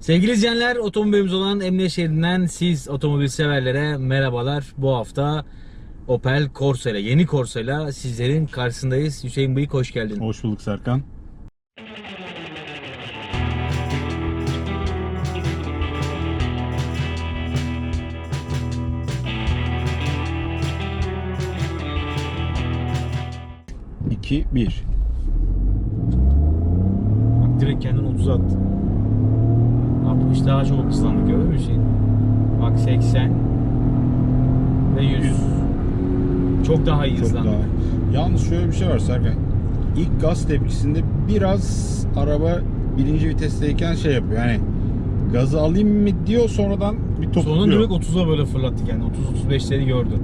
Sevgili izleyenler, otomobilimiz olan Emniyet Şeridi'nden siz otomobil severlere merhabalar. Bu hafta Opel Corsa ile, yeni Corsa ile sizlerin karşısındayız. Hüseyin Bıyık hoş geldin. Hoş bulduk Serkan. İki, bir. Bak direkt kendini 30'a attı. 60 daha çok hızlandık gördün mü Hüseyin? Bak 80 ve 100. Çok daha iyi Çok hızlandık. daha. Yalnız şöyle bir şey var Serkan. İlk gaz tepkisinde biraz araba birinci vitesteyken şey yapıyor. Yani gazı alayım mı diyor sonradan bir Sonra topukluyor. direkt 30'a böyle fırlattık yani 30-35'leri gördü.